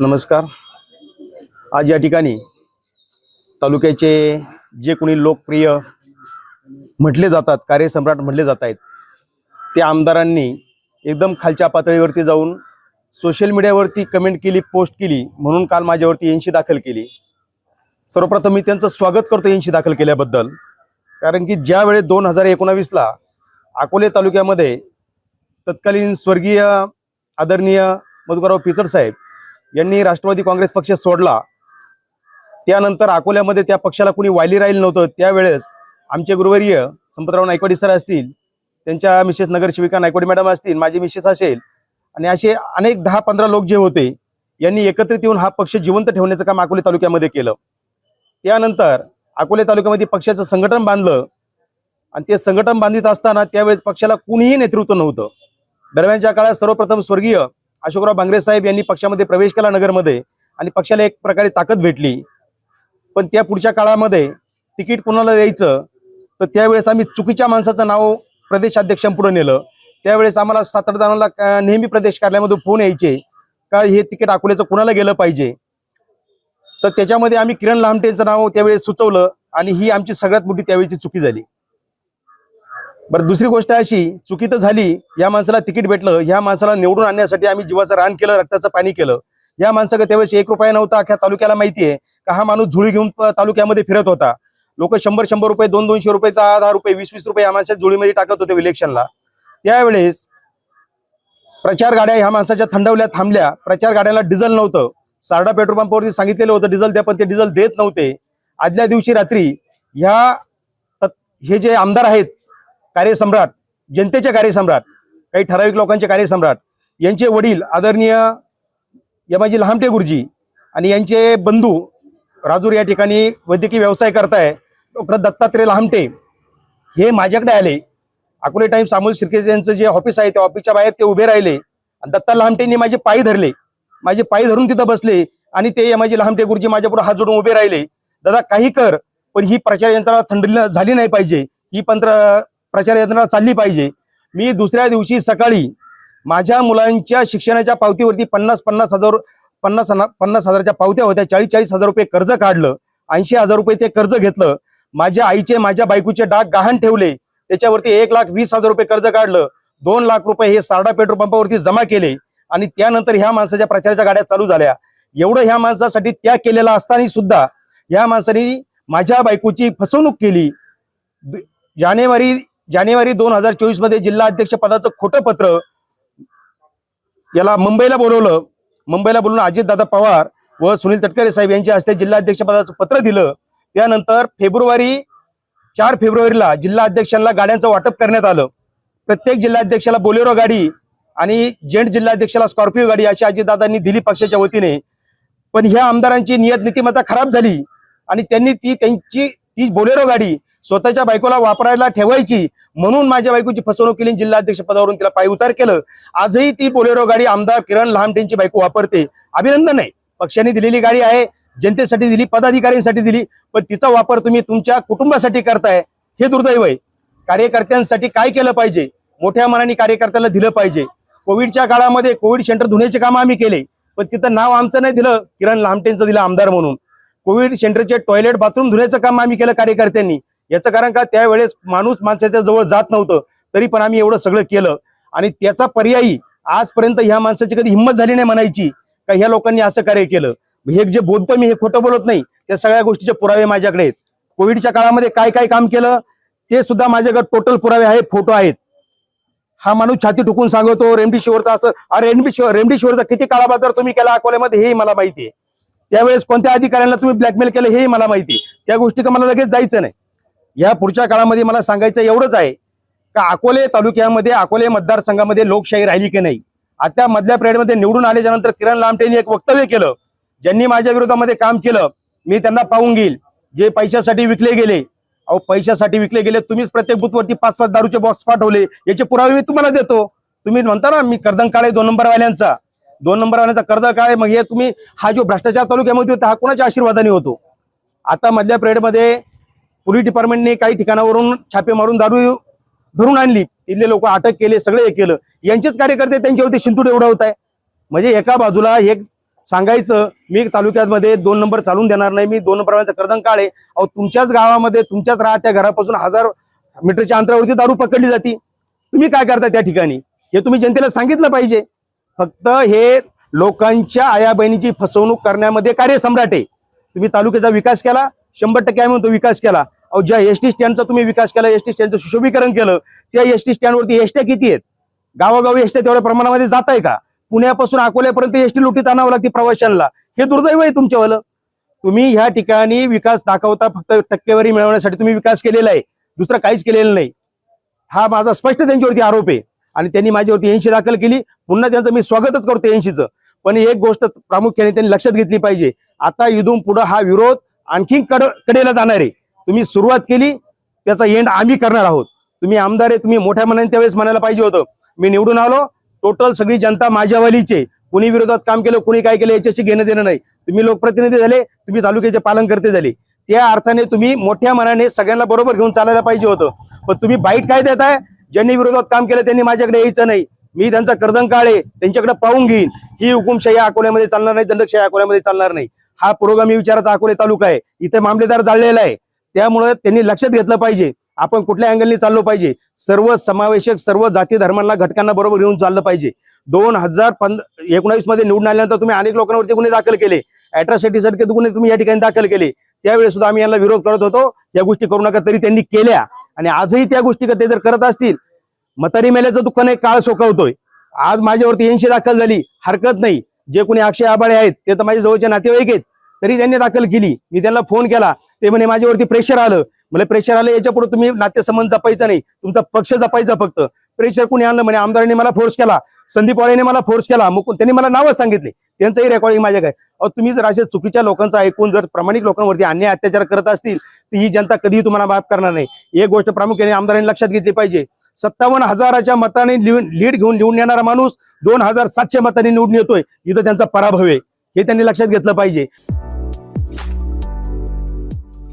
नमस्कार. आज या ठिकाणी तालुक्याचे जे कोणी लोकप्रिय म्हटले जातात कार्यसम्राट म्हटले जात आहेत त्या आमदारांनी एकदम खालच्या पातळीवरती जाऊन सोशल मीडियावरती कमेंट केली पोस्ट केली म्हणून काल माझ्यावरती ऐंशी दाखल केली. सर्वप्रथम मी त्यांचं स्वागत करतो ऐंशी दाखल केल्याबद्दल. कारण की ज्यावेळेस दोन हजार एकोणावीसला अकोले तालुक्यामध्ये तत्कालीन स्वर्गीय आदरणीय मधुकरराव पिचड साहेब यांनी राष्ट्रवादी काँग्रेस पक्ष सोडला. त्यानंतर अकोल्यामध्ये त्या पक्षाला कुणी वायली राहिलं नव्हतं. त्यावेळेस आमचे गुरुवर्य संपतराव नायकवाडी सर असतील त्यांच्या मिसेस नगरसेविका नायकवाडी मॅडम असतील माझी मिसेस असेल आणि असे अनेक दहा पंधरा लोक जे होते यांनी एकत्रित येऊन हा पक्ष जिवंत ठेवण्याचं काम अकोले तालुक्यामध्ये केलं. त्यानंतर अकोले तालुक्यामध्ये पक्षाचं संघटन बांधलं. आणि ते संघटन बांधित असताना त्यावेळेस पक्षाला कुणीही नेतृत्व नव्हतं. दरम्यानच्या काळात सर्वप्रथम स्वर्गीय अशोकराव बांगरे साहेब यांनी पक्षामध्ये प्रवेश केला नगरमध्ये आणि पक्षाला एक प्रकारे ताकद भेटली. पण त्या पुढच्या काळामध्ये तिकीट कोणाला द्यायचं? तर त्यावेळेस आम्ही चुकीच्या माणसाचं नाव प्रदेशाध्यक्षांपुढे नेलं. त्यावेळेस आम्हाला सातारदानाला नेहमी प्रदेश कार्यालयामधून फोन यायचे का हे तिकीट अकोल्याचं कोणाला गेलं पाहिजे? तर त्याच्यामध्ये आम्ही किरण लामटेंचं नाव त्यावेळेस सुचवलं आणि ही आमची सगळ्यात मोठी त्यावेळेची चुकी झाली. बरं दुसरी गोष्ट अशी चुकी तर झाली या माणसाला तिकीट भेटलं ह्या माणसाला निवडून आणण्यासाठी आम्ही जीवाचं रान केलं रक्ताचं पाणी केलं. या माणसाकडे त्यावेळेस एक रुपया नव्हता अख्या तालुक्याला माहिती आहे का हा माणूस झुळी घेऊन तालुक्यामध्ये फिरत होता. लोक शंभर शंभर रुपये दोन दोनशे रुपये दहा दहा रुपये वीस वीस रुपये या माणसाच्या झुळीमध्ये टाकत होते इलेक्शनला त्यावेळेस प्रचार गाड्या ह्या माणसाच्या थंडवल्या थांबल्या. प्रचार गाड्याला डिझेल नव्हतं. सारडा पेट्रोल पंपावरती सांगितलेलं होतं डिझेल द्या पण ते डिझेल देत नव्हते. आदल्या दिवशी रात्री ह्या हे जे आमदार आहेत कार्यसम्राट जनतेचे कार्यसम्राट काही ठराविक लोकांचे कार्यसम्राट यांचे वडील आदरणीय यमाजी लहामटे गुरुजी आणि यांचे बंधू राजूर या ठिकाणी वैद्यकीय व्यवसाय करताय डॉक्टर दत्तात्रय लहामटे हे माझ्याकडे आले. अकोले टाइम्स अमोल शिर्के यांचं जे ऑफिस आहे त्या ऑफिसच्या बाहेर ते उभे राहिले. आणि दत्ता लहामटेंनी माझे पाय धरले. माझे पायी धरून तिथं बसले आणि ते यमाजी लहामटे गुरुजी माझ्यापुढे हात जोडून उभे राहिले. दादा काही कर पण ही प्रचार यंत्रणा थंडी झाली नाही पाहिजे. ही पंत्र प्रचार यंत्रणा चालली पाहिजे. मी दुसऱ्या दिवशी सकाळी माझ्या मुलांच्या शिक्षणाच्या पावतीवरती पन्नास पन्नास हजार पन्नास पन्नास हजारच्या पावत्या होत्या. चाळीस चाळीस हजार रुपये कर्ज काढलं. ऐंशी हजार रुपये ते कर्ज घेतलं. माझ्या आईचे माझ्या बायकोचे डाग गहाण ठेवले. त्याच्यावरती एक लाख वीस हजार रुपये कर्ज काढलं. दोन लाख रुपये हे सारडा पेट्रोल पंपावरती जमा केले. आणि त्यानंतर ह्या माणसाच्या प्रचाराच्या गाड्या चालू झाल्या. एवढं ह्या माणसासाठी त्याग केलेला असताना सुद्धा ह्या माणसाने माझ्या बायकोची फसवणूक केली. जानेवारी जानेवारी दोन हजार चोवीसमध्ये जिल्हा अध्यक्ष पदाचं खोटं पत्र याला मुंबईला बोलवलं. मुंबईला बोलून अजितदादा पवार व सुनील तटकरे साहेब यांच्या हस्ते जिल्हाध्यक्ष पदाचं पत्र दिलं. त्यानंतर फेब्रुवारी चार फेब्रुवारीला जिल्हा अध्यक्षांना गाड्यांचं वाटप करण्यात आलं. प्रत्येक जिल्हाध्यक्षाला बोलेरो गाडी आणि जेंट जिल्हाध्यक्षाला स्कॉर्पिओ गाडी अशी अजितदादांनी दिली पक्षाच्या वतीने. पण ह्या आमदारांची नियत नीतिमत्ता खराब झाली आणि त्यांनी ती त्यांची ती बोलेरो गाडी स्वतःच्या बायकोला वापरायला ठेवायची म्हणून माझ्या बायकोची फसवणूक केली. जिल्हाध्यक्ष पदावरून तिला पायउतार केलं. आजही ती बोलेरो गाडी आमदार किरण लहामटेंची बायको वापरते. अभिनंदन आहे. पक्षाने दिलेली गाडी आहे. जनतेसाठी दिली पदाधिकाऱ्यांसाठी दिली. पण तिचा वापर तुम्ही तुमच्या कुटुंबासाठी करताय. हे दुर्दैव आहे. कार्यकर्त्यांसाठी काय केलं पाहिजे? मोठ्या मनाने कार्यकर्त्याला दिलं पाहिजे. कोविडच्या काळामध्ये कोविड सेंटर धुण्याचे काम आम्ही केले. पण तिथं नाव आमचं नाही दिलं. किरण लामटेंचं दिलं आमदार म्हणून. कोविड सेंटरचे टॉयलेट बाथरूम धुण्याचं काम आम्ही केलं कार्यकर्त्यांनी. याचं कारण का त्यावेळेस माणूस माणसाच्या जवळ जात नव्हतं तरी पण आम्ही एवढं सगळं केलं. आणि त्याचा पर्यायी आजपर्यंत ह्या माणसाची कधी हिंमत झाली नाही म्हणायची का ह्या लोकांनी असं कार्य केलं. हे जे बोलतो मी हे खोटं बोलत नाही त्या सगळ्या गोष्टीचे पुरावे माझ्याकडे आहेत. कोविडच्या काळामध्ये काय काय काम केलं ते सुद्धा माझ्याकडे टोटल पुरावे आहेत फोटो आहेत. हा माणूस छाती ठुकून सांगतो रेमडिशिवरचा असं अरे रेमडिशिवर रेमडिशिवरचा किती काळाबाजार तुम्ही केला अकोल्यामध्ये हेही मला माहिती आहे. त्यावेळेस कोणत्या अधिकाऱ्यांना तुम्ही ब्लॅकमेल केलं हेही मला माहिती आहे. त्या गोष्टी का मला लगेच जायचं नाही? या पुढच्या काळामध्ये मला सांगायचं एवढंच आहे का अकोले तालुक्यामध्ये अकोले मतदारसंघामध्ये लोकशाही राहिली की नाही? आता मधल्या पिरियडमध्ये निवडून आल्याच्यानंतर किरण लामटेंनी एक वक्तव्य केलं ज्यांनी माझ्या विरोधामध्ये काम केलं मी त्यांना पाहून घेईल. जे पैशासाठी विकले गेले अहो पैशासाठी विकले गेले तुम्हीच प्रत्येक बुथवरती पाच पाच दारूचे बॉक्स पाठवले याचे पुरावे मी तुम्हाला देतो. तुम्ही म्हणता ना मी कर्दन काळे दोन नंबरवाल्यांचा. दोन नंबरवाल्यांचा कर्दन काळे मग हे तुम्ही हा जो भ्रष्टाचार तालुक्यामध्ये होता हा कोणाच्या आशीर्वादाने होतो? आता मधल्या पिरियडमध्ये पोलीस डिपार्टमेंटने काही ठिकाणावरून छापे मारून दारू धरून आणली. तिथले लोक अटक केले सगळे हे केलं. यांचेच कार्यकर्ते त्यांच्यावरती शिंतूड एवढा होत आहे. म्हणजे एका बाजूला एक सांगायचं मी तालुक्यामध्ये दोन नंबर चालून देणार नाही मी दोन नंबर कर्दन काळे. अहो तुमच्याच गावामध्ये तुमच्याच राहत्या घरापासून हजार मीटरच्या अंतरावरती दारू पकडली जाते. तुम्ही काय करता त्या ठिकाणी? हे तुम्ही जनतेला सांगितलं पाहिजे. फक्त हे लोकांच्या आया बहिणीची फसवणूक करण्यामध्ये कार्यसम्राट आहे. तुम्ही तालुक्याचा विकास केला शंभर टक्के आम्ही म्हणतो विकास केला. अहो ज्या एस टी स्टँडचा तुम्ही विकास केला एस टी स्टँडचं सुशोभीकरण केलं त्या एस टी स्टँडवरती एसट्या किती आहेत? गावागावी एसट्या तेवढ्या प्रमाणामध्ये जात आहे का? पुण्यापासून अकोल्यापर्यंत एसटी लुटीत आणावं लागते प्रवाशांना. हे दुर्दैव आहे तुमच्यावालं तुम्ही ह्या ठिकाणी विकास दाखवता फक्त टक्केवारी मिळवण्यासाठी तुम्ही विकास केलेला आहे. दुसरं काहीच केलेलं नाही. हा माझा स्पष्ट त्यांच्यावरती आरोप आहे. आणि त्यांनी माझ्यावरती ऐंशी दाखल केली. पुन्हा त्यांचं मी स्वागतच करतो ऐंशीचं. पण एक गोष्ट प्रामुख्याने त्यांनी लक्षात घेतली पाहिजे. आता इथून पुढे हा विरोध आणखी कड कडेला जाणार आहे. तुम्ही सुरुवात केली त्याचा एंड आम्ही करणार आहोत. तुम्ही आमदार आहे तुम्ही मोठ्या मनाने त्यावेळेस म्हणायला पाहिजे होतं. मी निवडून आलो टोटल सगळी जनता माझ्यावालीचे कुणी विरोधात काम केलं कुणी काय केलं याच्याशी घेणं देणं नाही. तुम्ही लोकप्रतिनिधी झाले तुम्ही तालुक्याचे पालनकर्ते झाले. त्या अर्थाने तुम्ही मोठ्या मनाने सगळ्यांना बरोबर घेऊन चालायला पाहिजे होतं. पण तुम्ही बाईट काय देताय? ज्यांनी विरोधात काम केलं त्यांनी माझ्याकडे यायचं नाही. मी त्यांचा कर्दन काळे त्यांच्याकडे पाहून घेईन. ही हुकुमशाही अकोल्यामध्ये चालणार नाही दंडकशाही अकोल्यामध्ये चालणार नाही. हा पुरोगामी विचाराचा अकोले तालुका आहे. इथे मामलेदार जाळलेला आहे. त्यामुळे त्यांनी लक्षात घेतलं पाहिजे. आपण कुठल्या अँगलनी चाललो पाहिजे? सर्व समावेशक सर्व जाती धर्मांना घटकांना बरोबर घेऊन चाललं पाहिजे. दोन हजार पंध एकोणावीसमध्ये निवडून आल्यानंतर तुम्ही अनेक लोकांवरती गुन्हे दाखल केले. अॅट्रॉसिटी सारखे गुन्हे तुम्ही या ठिकाणी दाखल केले. त्यावेळेस सुद्धा आम्ही यांना विरोध करत होतो. या गोष्टी करू नका तरी त्यांनी केल्या. आणि आजही त्या गोष्टी ते जर करत असतील मतारी मेल्याचं दुःख नाही काळ सोकवतोय. आज माझ्यावरती ऐंशी दाखल झाली. हरकत नाही. जे कोणी अक्षय आबाळे आहेत ते तर माझ्या जवळचे नातेवाईक आहेत. तरी त्यांनी दाखल केली. मी त्यांना फोन केला. ते म्हणे माझ्यावरती प्रेशर आलं. मला प्रेशर आलं याच्यापुढे तुम्ही नातेसंबंध जपायचा नाही. तुमचा पक्ष जपायचा फक्त. प्रेशर कुणी आणलं? म्हणे आमदारांनी मला फोर्स केला. संदीप वाळेने मला फोर्स केला. मग त्यांनी मला नावच सांगितले. त्यांचंही रेकॉर्डिंग माझ्या काय अहो तुम्ही जर अशा चुकीच्या लोकांचं ऐकून जर प्रामाणिक लोकांवरती अन्याय अत्याचार करत असतील तर ही जनता कधीही तुम्हाला माफ करणार नाही. एक गोष्ट प्रामुख्याने आमदारांनी लक्षात घेतली पाहिजे. सत्तावन्न हजाराच्या मताने लीड घेऊन निवडून येणारा माणूस दोन हजार सातशे मताने निवडून येतोय. इथं त्यांचा पराभव आहे. हे त्यांनी लक्षात घेतलं पाहिजे.